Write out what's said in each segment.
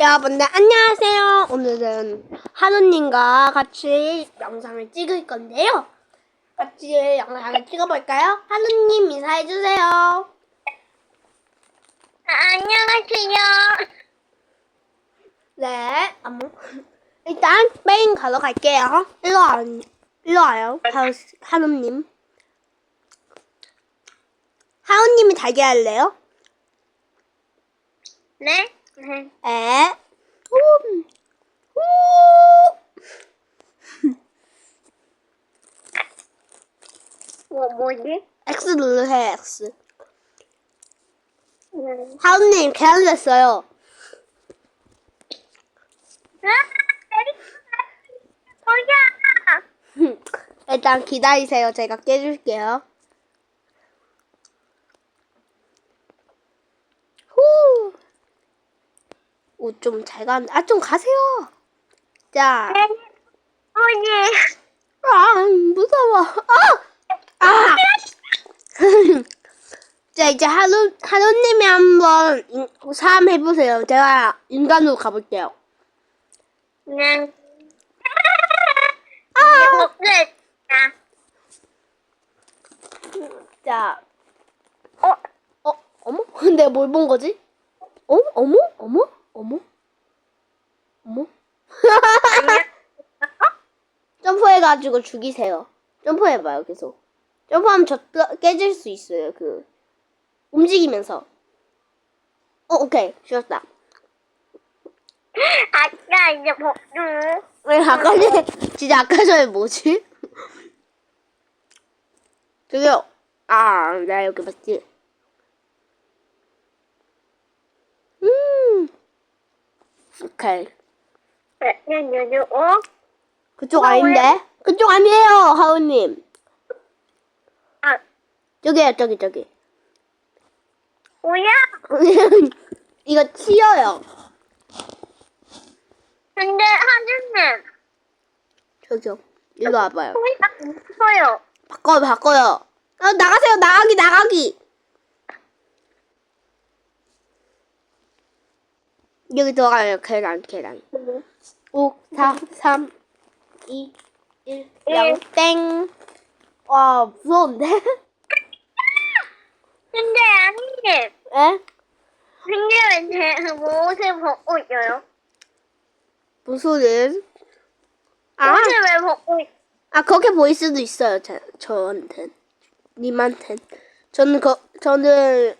여러분들 안녕하세요. 오늘은 하루님과 같이 영상을 찍을 건데요. 같이 영상을 찍어볼까요? 하루님 인사해주세요. 아, 안녕하세요. 네. 일단 메인 가러 갈게요. 일로 와, 일로 와요. 하루, 하루님. 하루님이 달게 할래요? 네? 네. 에. 우. 우. 뭐, 뭐지? X 누르세요, X. 음. 하루님 계란 됐어요. 아? 일단 기다리세요. 제가 깨줄게요. 후. 오, 좀잘 간, 아, 좀 가세요. 자, 네. 뭐지? 아, 무서워. 아! 아! 자, 이제 하루, 하루님이 한번 인- 사람 해보세요. 제가 인간으로 가볼게요. 네. 아! 네. 아, 자, 어, 어, 어머? 근데 뭘본 거지? 어? 어머? 어머? 어머? 점프해 가지고 죽이세요. 점프해봐요, 계속. 점프하면 저 깨- 깨질 수 있어요, 그. 움직이면서. 어, 오케이. 죽였다. 아까 이제 복수. 왜 아까 전에, 진짜 아까 전에 뭐지? 저기요. 아, 나 여기 맞지? 음. 오케이. 네, 네, 네, 네, 어? 그쪽 어, 아닌데? 그쪽 아니에요, 하우님. 아, 저기요, 저기, 저기. 뭐야? 이거 치여요. 근데 하준님, 저기요. 일로 와봐요. 없어요. 바꿔요, 바꿔요. 아, 나가세요, 나가기, 나가기. 여기 들어가요, 계란, 계란. 5, 4, 3, 2, 1, 0, 땡. 와, 무서운데? 근데 아니님, 에? 근데 왜제 옷을 벗고 있어요? 무슨 일? 아, 옷을 왜 벗고 있... 아, 그렇게 보일 수도 있어요, 저, 저한텐. 님한텐. 저는, 거, 저는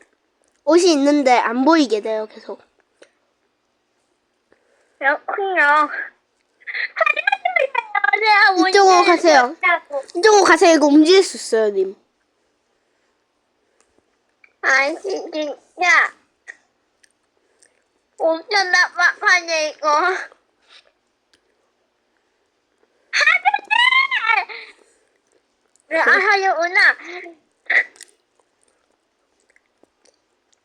옷이 있는데 안 보이게 돼요, 계속. 그렇군요. 하지만 이쪽으로 가세요. 이쪽으로 가세요, 이거 움직일 수 있어요, 님. 아 진짜 엄청 나빠하네 이거. 하준이! 아 하준구나.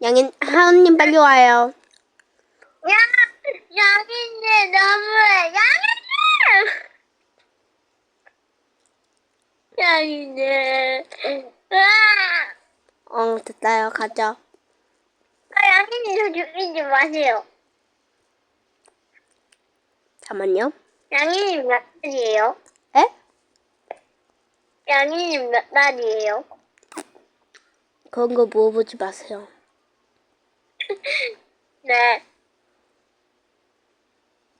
양인, 하은님 빨리 와요. 야 양이님 너무해 양 양이님. 아. 어, 됐다요, 가죠. 아, 양이님 저 죽이지 마세요. 잠깐만요. 양이님 몇 살이에요? 에? 양이님 몇 살이에요? 그런 거 물어보지 마세요. 네.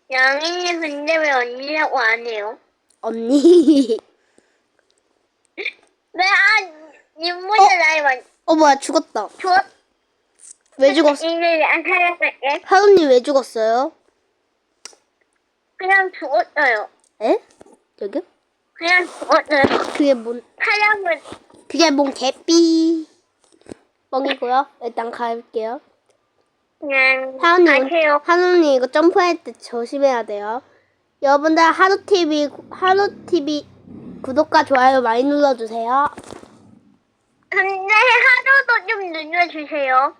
양이님 근데 왜 언니라고 안 해요? 언니. 네, 아, 님보다 나이 많, 어, 뭐야, 죽었다. 저, 왜 죽었어? 이제 안 살았을게. 하은님 왜 죽었어요? 그냥 죽었어요. 에? 저기요? 그냥 죽었어요. 그게 뭔, 사람은, 그게 뭔 개삐. 뻥이고요. 일단 갈게요. 그냥, 하은님, 아세요. 하은님 이거 점프할 때 조심해야 돼요. 여러분들 하루TV, 하루TV 구독과 좋아요 많이 눌러주세요. 근데 하루도 좀 눌러주세요.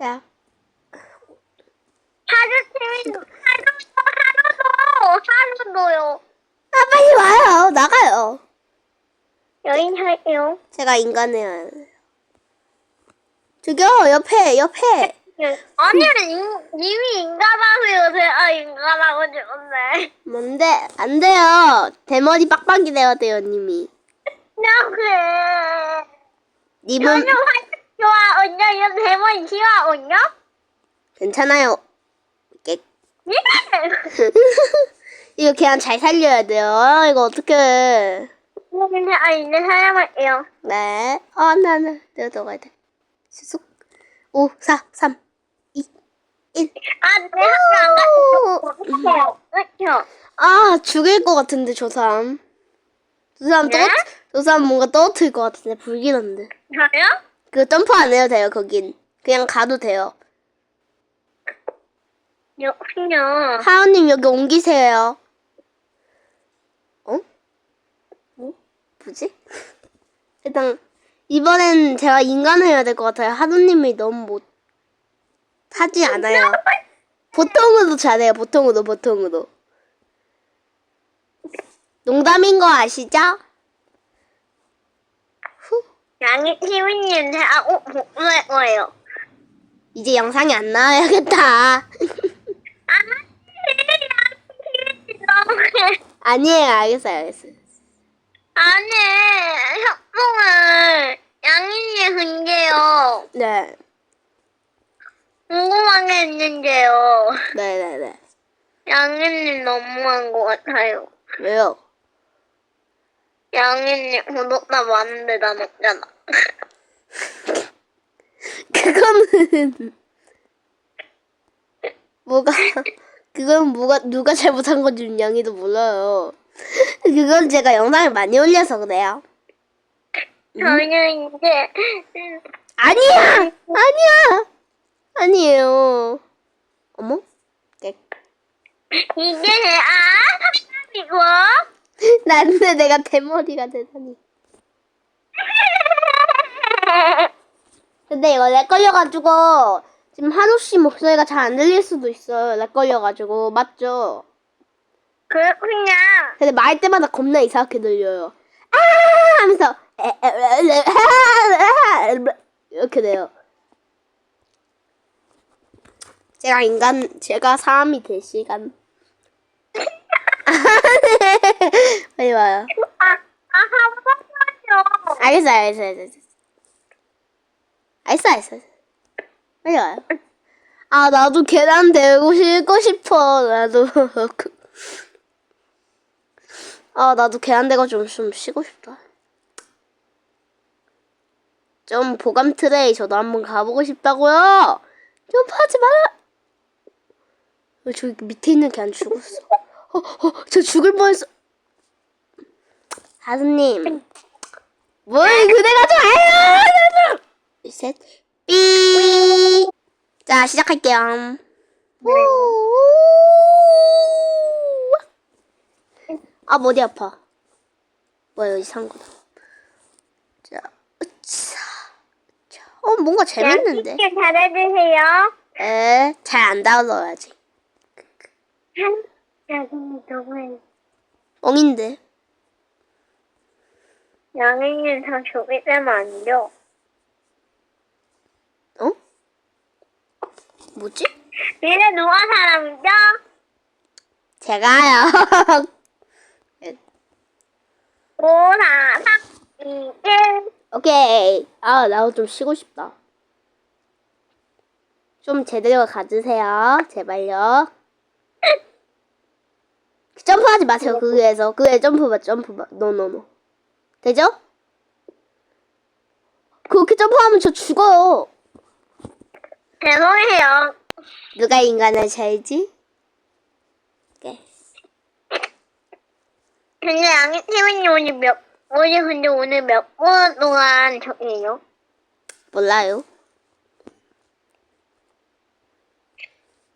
자, 하루 팀, 하루도, 하루도, 하루도요. 아, 빨리 와요. 나가요. 여인 할게요. 제가 인간이에요. 저기요, 옆에, 옆에. 아니, 님, 님이 인간 하세요. 좋은데. 뭔데? 안 돼요. 대머리 빡빡이 돼요, 님이. 나 그래. 님은 저는 좋아, 언니. 이거 대본 좋아, 언니? 괜찮아요. 깨- 예. 이거 그냥 잘 살려야 돼요. 이거 어떡해. 근데 아 이제 사람을요. 네. 아, 나, 나. 내가 들어가야 돼. 수숙. 5, 4, 3, 2, 1. 아, 내 아, 죽일 것 같은데, 저 사람. 저 사람 네? 또, 저 사람 뭔가 떨어뜨릴 것 같은데, 불길한데. 저요? 그 점프 안 해도 돼요, 거긴. 그냥 가도 돼요. 그렇군요. 하은님 여기 옮기세요. 어? 뭐? 뭐지? 일단 이번엔 제가 인간을 해야 될 것 같아요. 하루님이 너무 못 하지 않아요. 보통으로 잘해요. 보통으로 보통으로. 농담인 거 아시죠? 후. 양이 티비님한테 하고 복구할 거예요. 이제 영상이 안 나와야겠다. 아, 양이 너무해. 아니에요. 알겠어요. 알겠어요. 아니, 협동을 양이님 한게요. 네. 궁금한 게 있는데요. 양이님 너무한 것 같아요. 왜요? 양이님 구독자 많은데 나 없잖아. 그거는 뭐가 그건 뭐가 누가 잘못한 건지 윤양이도 몰라요. 그건 제가 영상을 많이 올려서 그래요. 저는 이제 음, 아니야, 아니야, 아니에요. 어머, 깨- 이게 아 사람이고 난데 내가 대머리가 되다니. 근데 이거 렉 걸려가지고 지금 한우 씨 목소리가 잘 안 들릴 수도 있어요. 렉 걸려가지고 맞죠? 그렇군요. 근데 말 때마다 겁나 이상하게 들려요. 아 하면서 아, 아, 이렇게 돼요. 제가 인간, 제가 사람이 될 시간. 빨리 와요. 아, 아, 한 번만요 알겠어, 알겠어, 알겠어. 알겠어, 알겠어. 빨리 와요. 아, 나도 계단 대고 쉬고 싶어, 나도. 아, 나도 계단 대고 좀, 좀 쉬고 싶다. 좀 보감 트레이 저도 한번 가보고 싶다고요. 점프하지 마라. 왜 저기 밑에 있는 게안 죽었어? 어, 어, 저 죽을 뻔했어. 하수님, 뭘 그래가지고 아유, 셋, 삐. 자, 시작할게요. 아, 머리 아파. 뭐야, 이상한 거다. 자, 으차. 어, 뭔가 재밌는데? 잘해주세요. 에, 잘안 다뤄야지. 너무해. 뻥인데. 양이님 다 죽이면 안 돼요. 어? 뭐지? 얘네 누가 사람이죠? 제가요. 5, 4, 3, 2, 1. 오케이. 아, 나도 좀 쉬고 싶다. 좀 제대로 가주세요. 제발요. 점프하지 마세요. 그에서. 그에 점프봐, 점프봐. 노노노. 되죠? 그렇게 점프하면 저 죽어요. 죄송해요. 누가 인간을 살지? 오케이. 근데 양이팀은 오늘 몇, 오늘 근데 오늘 몇번 동안 저기요? 몰라요.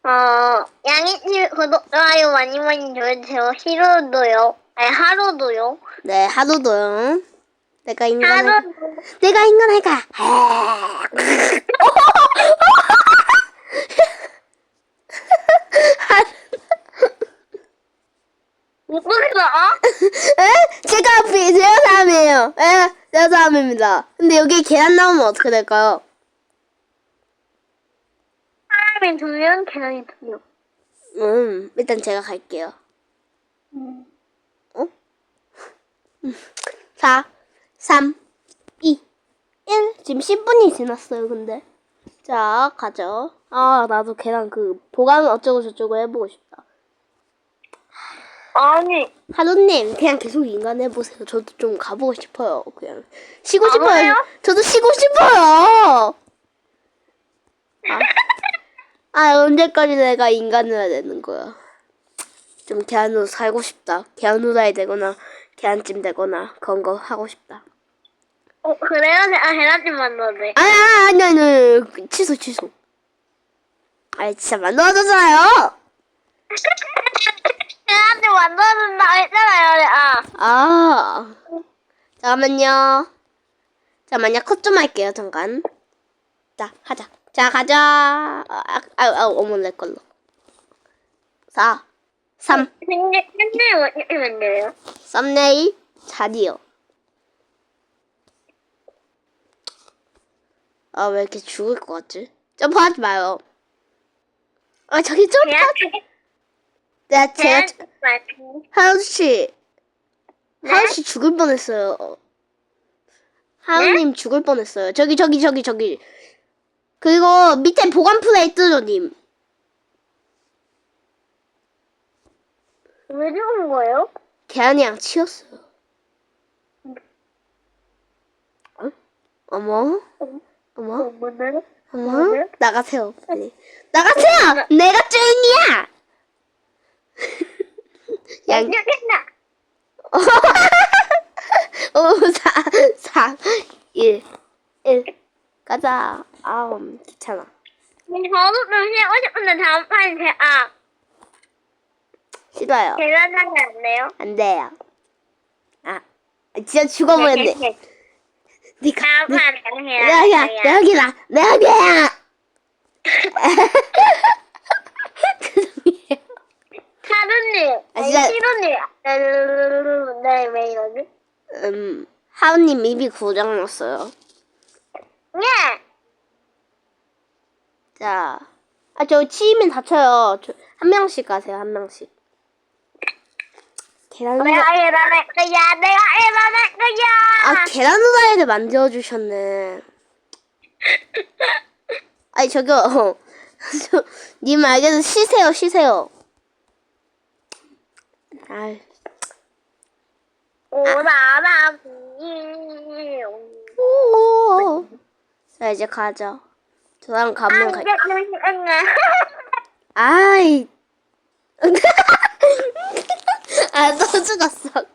어, 양이팀 구독, 좋아요 많이 많이 줘주세요. 하루도요. 아니, 하루도요. 네, 하루도요. 내가 인간을. 하루도. 내가 인간 할까? 누구 그거? 에? 제가 비, 제가 사람이에요. 에? 제가 사람입니다. 근데 여기 계란 나오면 어떻게 될까요? 사람이 두 명, 계란이 두 명. 음, 일단 제가 갈게요. 음. 어? 4, 3, 2, 1. 지금 10분이 지났어요, 근데. 자, 가죠. 아, 나도 걔랑 그 보관 어쩌고 저쩌고 해보고 싶다. 아니, 하루님, 그냥 계속 인간 해보세요. 저도 좀 가보고 싶어요. 그냥 쉬고? 싶어요. 저도 쉬고 싶어요. 아, 아, 언제까지 내가 해야 되는 거야? 좀 개안으로 살고 싶다. 개안으로 해야 되거나 개안찜 되거나 그런 거 하고 싶다. 어, 그래요? 아, 계란찜 만들었네. 아니, 아니, 아니, 아니, 취소, 취소. 아니, 진짜 만들어줬잖아요. 계란찜 만들어준다 했잖아요. 아, 아, 잠깐만요. 잠깐만요. 컷 좀 할게요, 잠깐. 자, 하자. 자, 가자. 아, 아, 아 어머, 내 걸로. 4, 3, 근데, 근데 어떻게 만들어요? 썸네일, 자리요. 아, 왜 이렇게 죽을 것 같지? 점프하지 마요. 아, 저기 점프하지. 내가 제가. 네? 하루씨 죽을 뻔했어요. 하루님 죽을 뻔했어요. 저기, 저기, 저기, 저기. 그리고 밑에 보관 플레이트죠, 님. 왜 죽은 거예요? 계란이랑 치였어요. 어? 어머? 어머? 뭐네? 어머? 뭐네? 나가세요, 빨리. 나가세요! 내가 주인이야! 양, 양념했나? 5, 4, 3, 1, 1. 가자. 아우, 귀찮아. 쉬고 싶은데 다음 판 제, 아, 싫어요. 계란찜이 안 돼요? 안 돼요. 아, 진짜 죽어버렸네. 니가, 다음 니, 판 내가 그냥, 내가 그냥, 내가 그냥. 죄송해요. 하루님, 아, 진짜- 시로님, 네, 왜 이러지? 음, 하우님 입이 고장났어요. 예! 자, 아, 저 치이면 다쳐요. 저, 한 명씩 가세요, 한 명씩. 계란 후라, 내가 일어날 거야, 내가 일어날 거야! 아, 계란 후라이를 만들어주셨네. 아니, 저기요, 어, 저, 님 알겠어. 쉬세요, 쉬세요. 아이, 오라라기. 오. 자, 이제 가자. 저랑 가면 갈, 아이. 아, 또 죽었어.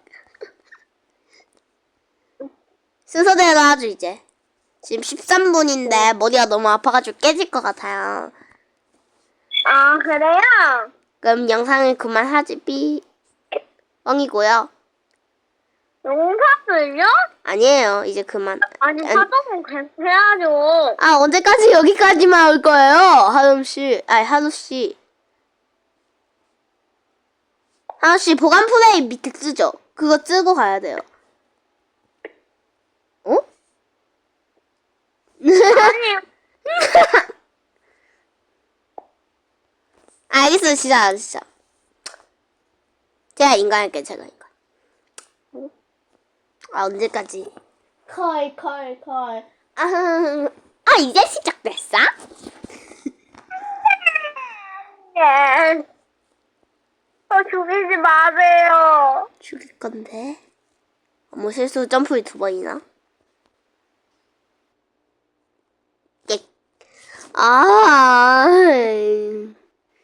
순서대로 하죠, 이제. 지금 13분인데 머리가 너무 아파가지고 깨질 것 같아요. 아, 그래요? 그럼 영상을 그만하지, 삐. 뻥이고요. 영상을요? 아니에요, 이제 그만. 아니, 아니. 계속 해야죠. 아, 언제까지 여기까지만 올 거예요? 하루씨. 아니, 하루 씨. 하루 씨, 보관 플레이 밑에 뜨죠? 그거 뜨고 가야 돼요. 어? 아니, 알겠어요, 진짜, 진짜. 제가 인간할게요, 제가 인간. 아, 언제까지? 컬, 컬, 컬. 아, 아 이제 시작됐어? 예. 어, 죽이지 마세요. 죽일 건데. 어머, 실수 점프를 두 번이나? 예. 아,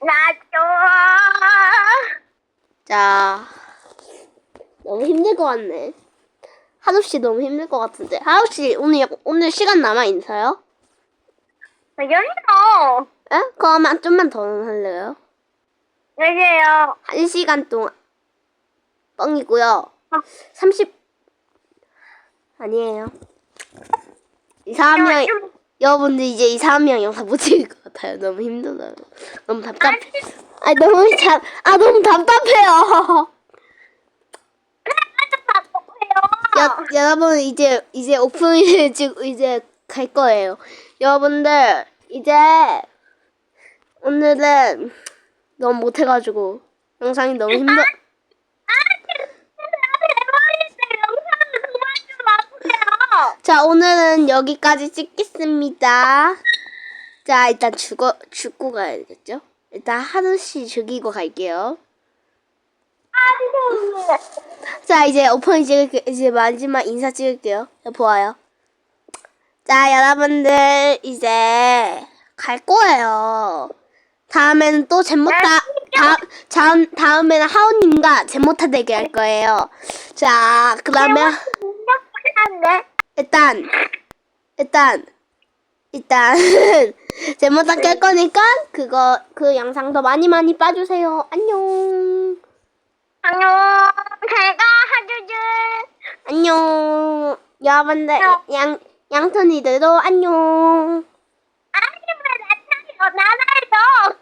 나 좋아. 자. 너무 힘들 것 같네. 하루 씨 너무 힘들 것 같은데. 하루 씨, 오늘, 약- 오늘 시간 남아 있어요? 여기요. 에? 그러면 좀만 더 할래요? 여기요. 한 시간 동안. 뻥이고요. 30. 아니에요. 이사하면, 여러분들 이제 이사하면 영상 못 찍을 것 같아요. 너무 힘들어요. 너무 답답해. 아니, 너무 답, 아, 너무 답답해요. 여, 여러분, 이제, 이제 오픈을 지금 이제 갈 거예요. 여러분들, 이제, 오늘은 너무 못해가지고 영상이 너무 힘들. 아, 놔주세요. 자 오늘은 여기까지 찍겠습니다. 자 일단 죽어 죽고 가야겠죠? 일단 하루씩 죽이고 갈게요. 아, 자 이제 오픈 찍을게 이제 마지막 인사 찍을게요. 자, 보아요. 자 여러분들 이제 갈 거예요. 다음에는 또 제모타 다, 다음 다음에는 하우님과 제모타 대결 할 거예요. 자 그러면 한데 일단 일단 일단 제모타 깰 거니까 그거 그 영상도 많이 많이 봐주세요. 안녕. 안녕. 제가 하주주. 안녕. 여러분들 양 양손이들도 안녕. 아니면 나타나서 나나에서